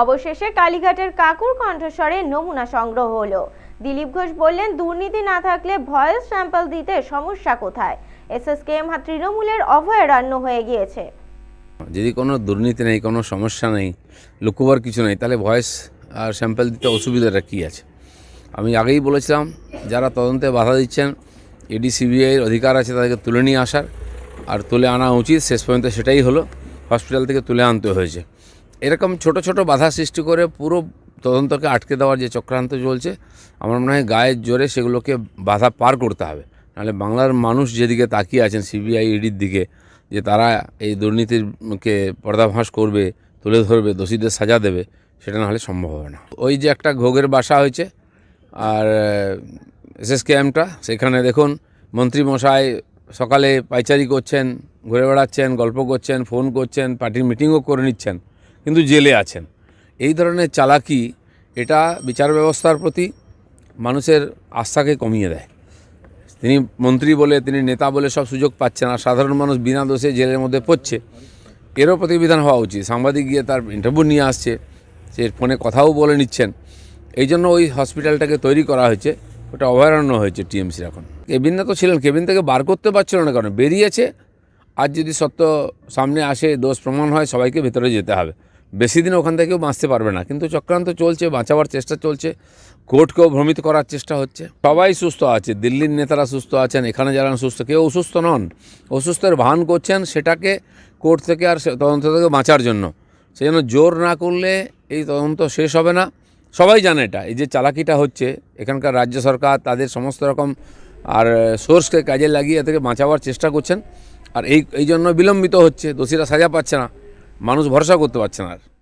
অবশেষে কালীঘাটের কাকুর কণ্ঠস্বরে নমুনা সংগ্রহ হলো। দিলীপ ঘোষ বললেন, দুর্নীতি না থাকলে ভয়েস স্যাম্পল দিতে সমস্যা কোথায়? এসএসকেএম তৃণমূলের অভয়ারণ্য হয়ে গিয়েছে। যদি কোনো দুর্নীতি নেই, কোনো সমস্যা নেই, লুকোবার কিছু নেই, তাহলে ভয়েস আর স্যাম্পল দিতে অসুবিধাটা কী আছে? আমি আগেই বলেছিলাম, যারা তদন্তে বাধা দিচ্ছেন, এডি সিবিআইয়ের অধিকার আছে তাদেরকে তুলে নিয়ে আসার, আর তুলে আনা উচিত, শেষ পর্যন্ত সেটাই হলো, হসপিটাল থেকে তুলে আনতে হয়েছে। এরকম ছোট ছোট বাধা সৃষ্টি করে পুরো তদন্তকে আটকে দেওয়ার যে চক্রান্ত চলছে, আমার মনে হয় গায়ের জোরে সেগুলোকে বাধা পার করতে হবে। নাহলে বাংলার মানুষ যেদিকে তাকিয়ে আছেন সিবিআই, ইডির দিকে, যে তারা এই দুর্নীতিরকে পর্দাভাস করবে, তুলে ধরবে, দোষীদের সাজা দেবে, সেটা না হলে সম্ভব হবে না। ওই যে একটা ঘোগের বাসা হয়েছে, আর এসএস ক্যাম্পটা সেখানে দেখুন মন্ত্রী মশাই সকালে পাইচারি করছেন, ঘুরে বেড়াচ্ছেন, গল্প করছেন, ফোন করছেন, পার্টির মিটিংও করে নিচ্ছেন। কিন্তু জেলে আছেন। এই ধরনের চালাকি এটা বিচার ব্যবস্থার প্রতি মানুষের আস্থাকে কমিয়ে দেয়। তিনি মন্ত্রী বলে, তিনি নেতা বলে সব সুযোগ পাচ্ছেন আর সাধারণ মানুষ বিনা দোষে জেলের মধ্যে পড়ছে। এরও প্রতিবিধান হওয়া উচিত। সাংবাদিক গিয়ে তার ইন্টারভিউ নিয়ে আসছে, সে ফোনে কথাও বলে নিচ্ছেন। এই জন্য ওই হসপিটালটাকে তৈরি করা হয়েছে, ওটা অভয়ারণ্য হয়েছে টিএমসির এখন। কেবিনে তো ছিলেন, কেবিন থেকে বার করতে পারছিল না কারণ বেরিয়েছে, আর যদি সত্য সামনে আসে, দোষ প্রমাণ হয়, সবাইকে ভেতরে যেতে হবে। বেশি দিন ওখান থেকেও বাঁচতে পারবে না। কিন্তু চক্রান্ত চলছে, বাঁচাবার চেষ্টা চলছে, কোর্টকেও ভ্রমিত করার চেষ্টা হচ্ছে। সবাই সুস্থ আছে, দিল্লির নেতারা সুস্থ আছেন, এখানে যারা সুস্থ, কেউ অসুস্থ নন। অসুস্থের ভান করছেন সেটাকে কোর্ট থেকে আর তদন্ত থেকে বাঁচার জন্য। সেই জন্য জোর না করলে এই তদন্ত শেষ হবে না। সবাই জানে এটা, এই যে চালাকিটা হচ্ছে, এখানকার রাজ্য সরকার তাদের সমস্ত রকম আর সোর্সকে কাজে লাগিয়ে এ থেকে বাঁচাবার চেষ্টা করছেন। আর এই এই জন্য বিলম্বিত হচ্ছে, দোষীরা সাজা পাচ্ছে না। মানুষ ভরসা করতে পারছে না আর।